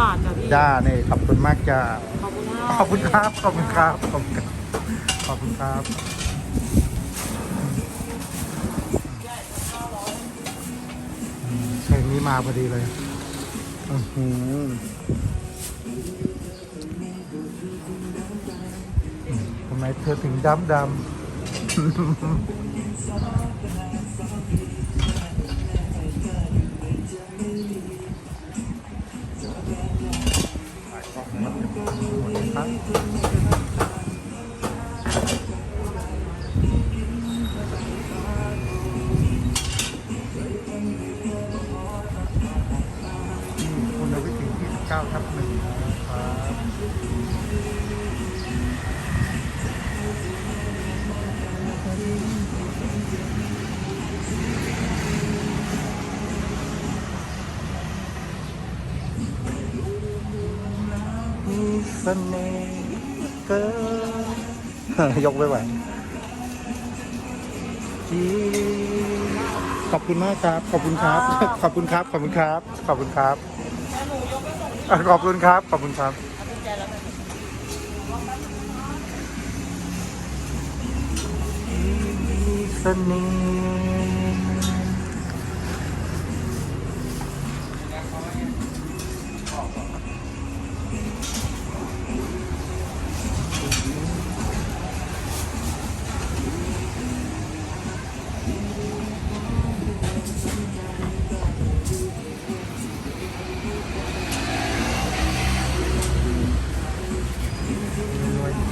บาทจ้ะพี่ จ้าเนี่ยขอบคุณมากจ้า ขอบคุณมากขอบคุณครับ ขอบคุณครับ ขอบคุณครับ ขอบคุณครับอืมเพลงนี้มาพอดีเลยอื้อหือทำไมเธอถึงดำดำ ครับคุณวิถีที่19ทับหนึ่งนะครับมีเสน่ห์เกินยกไม่ไหวจีขอบคุณมากครับ ขอบคุณครับ ขอบคุณครับ ขอบคุณครับ ขอบคุณครับ ขอบคุณครับ ขอบคุณครับ สน่ห์รวยทุ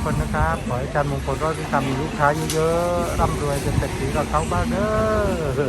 คนนะครับ ขอให้การมงคลรอดที่ทำมีลูกค้าเยอะๆร่ำรวยเป็นเศรษฐีกับเขาบ้างเด้อ